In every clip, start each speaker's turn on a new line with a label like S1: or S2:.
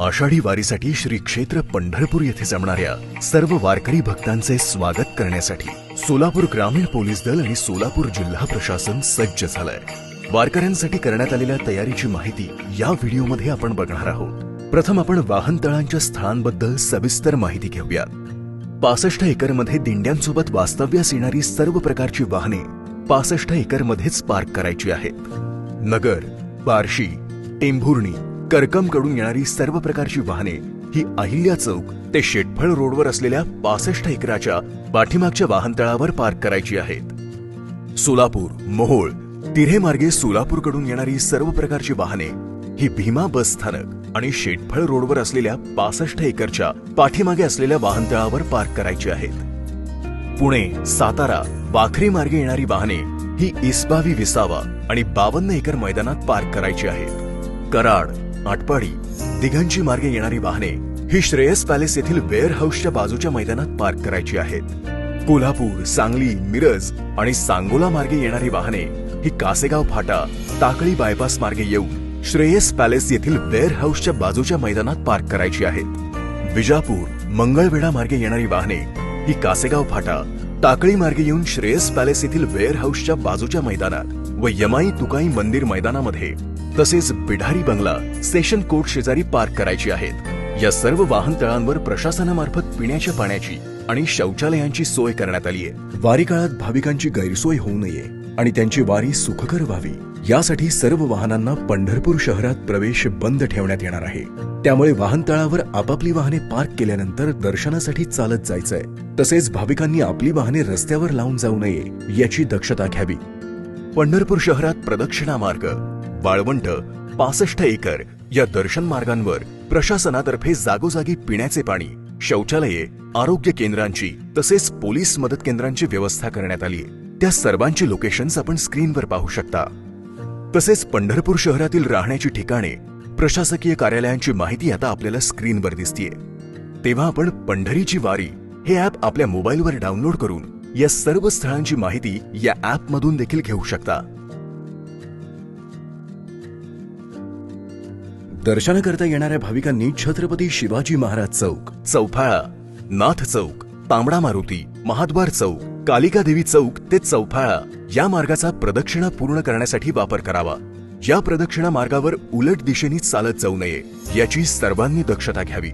S1: आषाढी वारीसाठी श्री क्षेत्र पंढरपूर येथे जमणाऱ्या सर्व वारकरी भक्तांचे स्वागत करण्यासाठी सोलापूर ग्रामीण पोलीस दल आणि सोलापूर जिल्हा प्रशासन सज्ज झालंय. वारकऱ्यांसाठी करण्यात आलेल्या तयारीची माहिती या व्हिडिओमध्ये आपण बघणार आहोत. प्रथम आपण वाहनतळांच्या स्थळांबद्दल सविस्तर माहिती घेऊया. पासष्ट एकरमध्ये दिंड्यांसोबत वास्तव्यास येणारी सर्व प्रकारची वाहने पासष्ट एकरमध्येच पार्क करायची आहेत. नगर बार्शी टेंभुर्णी करकमकडून येणारी सर्व प्रकारची वाहने ही अहिल्या चौक ते शेटफळ रोडवर असलेल्या पासष्ट एकराच्या पाठीमागच्या वाहनतळावर पार्क करायची आहेत. सोलापूर मोहोळ तिऱ्हे मार्गे सोलापूरकडून येणारी सर्व प्रकारची वाहने ही भीमा बस स्थानक आणि शेटफळ रोडवर असलेल्या पासष्ट एकरच्या पाठीमागे असलेल्या वाहनतळावर पार्क करायची आहेत. पुणे सातारा वाखरी मार्गे येणारी वाहने ही इसबावी विसावा आणि बावन्न एकर मैदानात पार्क करायची आहेत. कराड आटपाडी दिघांची मार्गे येणारी वाहने ही श्रेयस पॅलेस येथील वेअर हाऊसच्या बाजूच्या मैदानात पार्क करायची आहेत. कोल्हापूर सांगली मिरज आणि सांगोला मार्गे येणारी वाहने ही कासेगाव फाटा ताकळी बायपास मार्गे येऊन श्रेयस पॅलेस येथील वेअर हाऊसच्या बाजूच्या मैदानात पार्क करायची आहेत. विजापूर मंगळवेढा मार्गे येणारी वाहने ही कासेगाव फाटा टाकळी मार्गे येऊन श्रेयस पॅलेस येथील वेअर हाऊसच्या बाजूच्या मैदानात व यमाई तुकाई मंदिर मैदानामध्ये तसेच बिढारी बंगला सेशन कोर्ट शेजारी पार्क करायची आहेत. या सर्व वाहनतळांवर प्रशासनामार्फत पिण्याच्या पाण्याची आणि शौचालयांची सोय करण्यात आली आहे वारी काळात भाविकांची गैरसोय होऊ नये आणि त्यांची वारी सुखकर व्हावी. यासाठी सर्व वाहनांना पंढरपूर शहरात प्रवेश बंद ठेवण्यात येणार आहे. त्यामुळे वाहनतळावर आपापली वाहने पार्क केल्यानंतर दर्शनासाठी चालत जायचंय. तसेच भाविकांनी आपली वाहने रस्त्यावर लावून जाऊ नये याची दक्षता घ्यावी. पंढरपूर शहरात प्रदक्षिणा मार्ग वाळवंट पासष्ट एकर या दर्शन मार्गांवर प्रशासनातर्फे जागोजागी पिण्याचे पाणी शौचालये आरोग्य केंद्रांची तसेच पोलीस मदत केंद्रांची व्यवस्था करण्यात आली त्या सर्वांची लोकेशन्स आपण स्क्रीनवर पाहू शकता. तसेच पंढरपूर शहरातील राहण्याची ठिकाणे प्रशासकीय कार्यालयांची माहिती आता आपल्याला स्क्रीनवर दिसतीये. तेव्हा आपण पंढरीची वारी हे ॲप आपल्या मोबाईलवर डाउनलोड करून या सर्व स्थळांची माहिती या ॲप मधून देखील घेऊ शकता. दर्शनाकरता येणाऱ्या भाविकांनी छत्रपती शिवाजी महाराज चौक चौफाळा नाथ चौक तांबडा मारुती महाद्वार चौक कालिका देवी चौक ते चौफाळा या मार्गाचा प्रदक्षिणा पूर्ण करण्यासाठी वापर करावा. या प्रदक्षिणा मार्गावर उलट दिशेने चालत जाऊ नये याची सर्वांनी दक्षता घ्यावी.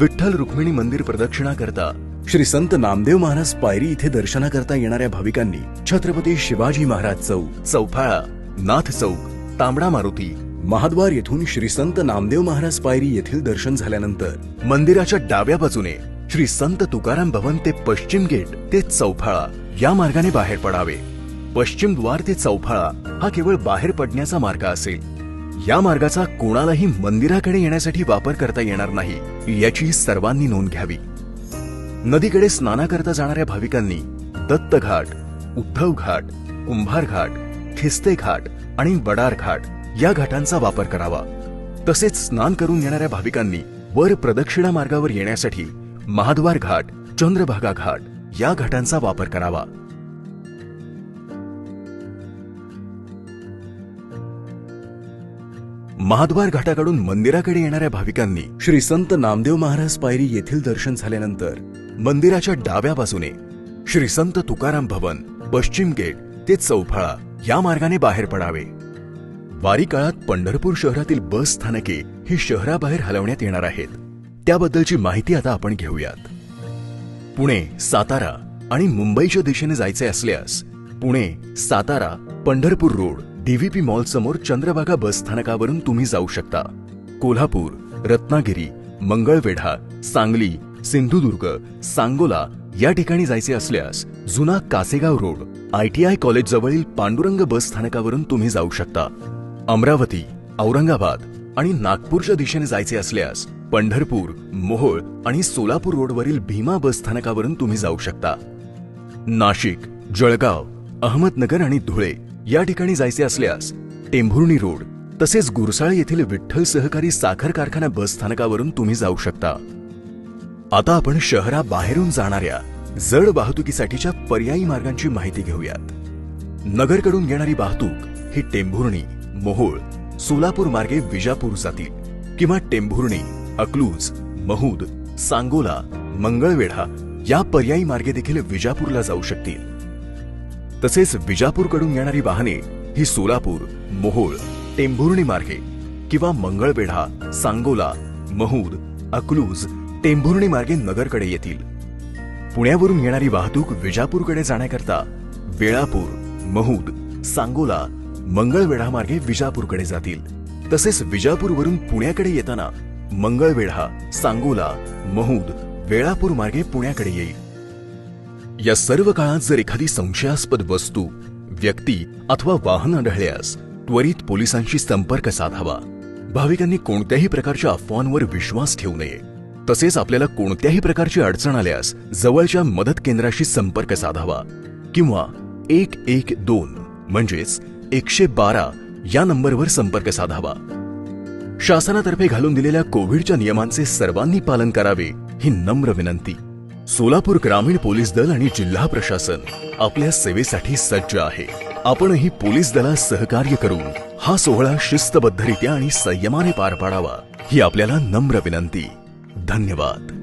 S1: विठ्ठल रुक्मिणी मंदिर प्रदक्षिणा करता श्री संत नामदेव महाराज पायरी इथे दर्शनाकरता येणाऱ्या भाविकांनी छत्रपती शिवाजी महाराज चौक चौफाळा नाथ चौक तांबडा मारुती महाद्वार येथून श्री संत नामदेव महाराज पायरी येथील दर्शन झाल्यानंतर मंदिराच्या डाव्या बाजूने श्री संत तुकाराम भवन ते पश्चिम गेट ते चौफाळा या मार्गाने बाहेर पडावे. पश्चिम द्वार ते चौफाळा हा केवळ बाहेर पडण्याचा मार्ग असेल. या मार्गाचा कोणालाही मंदिराकडे येण्यासाठी वापर करता येणार नाही याची सर्वांनी नोंद घ्यावी. नदीकडे स्नाना करता जाणाऱ्या भाविकांनी दत्त घाट उद्धव घाट कुंभार घाट खिस्ते घाट आणि वडार घाट या घाटांचा वापर करावा. तसेच स्नान करून येणाऱ्या भाविकांनी वर प्रदक्षिणा मार्गावर येण्यासाठी महाद्वार घाट चंद्रभागा घाट या घाटांचा वापर करावा. महाद्वार घाटाकडून मंदिराकडे येणाऱ्या भाविकांनी श्री संत नामदेव महाराज पायरी येथील दर्शन झाल्यानंतर मंदिराच्या डाव्या बाजूने श्री संत तुकाराम भवन पश्चिम गेट ते चौफाळा या मार्गाने बाहेर पडावे. वारी काळात पंढरपूर शहरातील बस स्थानके ही शहराबाहेर हलवण्यात येणार आहेत. त्याबद्दलची माहिती आता आपण घेऊयात. पुणे सातारा आणि मुंबईच्या दिशेने जायचे असल्यास Pune Satara Pandharpur road DVP mall समोर चंद्रभागा बस स्थानकावरून तुम्ही जाऊ शकता. कोल्हापूर रत्नागिरी मंगळवेढा सांगली सिंधुदुर्ग सांगोला या ठिकाणी जायचे असल्यास जुना कासेगाव रोड आयटीआय कॉलेज जवळील पांडुरंग बस स्थानकावरून तुम्ही जाऊ शकता. अमरावती औरंगाबाद आणि नागपूरच्या दिशेने जायचे असल्यास पंढरपूर मोहोळ आणि सोलापूर रोडवरील भीमा बस स्थानकावरून तुम्ही जाऊ शकता. नाशिक जळगाव अहमदनगर आणि धुळे या ठिकाणी जायचे असल्यास टेंभुर्णी रोड तसेच गुरसाळ येथील विठ्ठल सहकारी साखर कारखाना बस स्थानकावरून तुम्ही जाऊ शकता. आता आपण शहराबाहेरून जाणाऱ्या जड वाहतुकीसाठीच्या पर्यायी मार्गांची माहिती घेऊयात. नगरकडून येणारी वाहतूक ही टेंभुर्णी. मोहोळ सोलापूर मार्गे विजापूर जातील किंवा टेंभुर्णी अकलूज महूद सांगोला मंगळवेढा या पर्यायी मार्गे देखील विजापूरला जाऊ शकतील. तसेच विजापूरकडून येणारी वाहने ही सोलापूर मोहोळ टेंभुर्णी मार्गे किंवा मंगळवेढा सांगोला महूद अकलूज टेंभुर्णी मार्गे नगरकडे येतील. पुण्यावरून येणारी वाहतूक विजापूरकडे जाण्याकरता वेळापूर महूद सांगोला मंगळवेढा मार्गे विजापूरकडे जातील. तसेच विजापूरवरून पुण्याकडे येताना मंगळवेढा सांगोला महूद वेळापूर मार्गे पुण्याकडे येईल. या सर्व काळात जर एखादी संशयास्पद वस्तू व्यक्ती अथवा वाहन आढळल्यास त्वरित पोलिसांशी संपर्क साधावा. भाविकांनी कोणत्याही प्रकारच्या अफवांवर विश्वास ठेवू नये. तसेच आपल्याला कोणत्याही प्रकारची अडचण आल्यास जवळच्या मदत केंद्राशी संपर्क साधावा. किंवा एक एक दोन म्हणजेच एकशे बारा या नंबरवर संपर्क साधावा. शासनातर्फे घालून दिलेल्या कोविडच्या नियमांचे सर्वांनी पालन करावे ही नम्र विनंती. सोलापूर ग्रामीण पोलीस दल आणि जिल्हा प्रशासन आपल्या सेवेसाठी सज्ज आहे. आपणही पोलीस दलास सहकार्य करून हा सोहळा शिस्तबद्धरित्या आणि संयमाने पार पाडावा ही आपल्याला नम्र विनंती. धन्यवाद.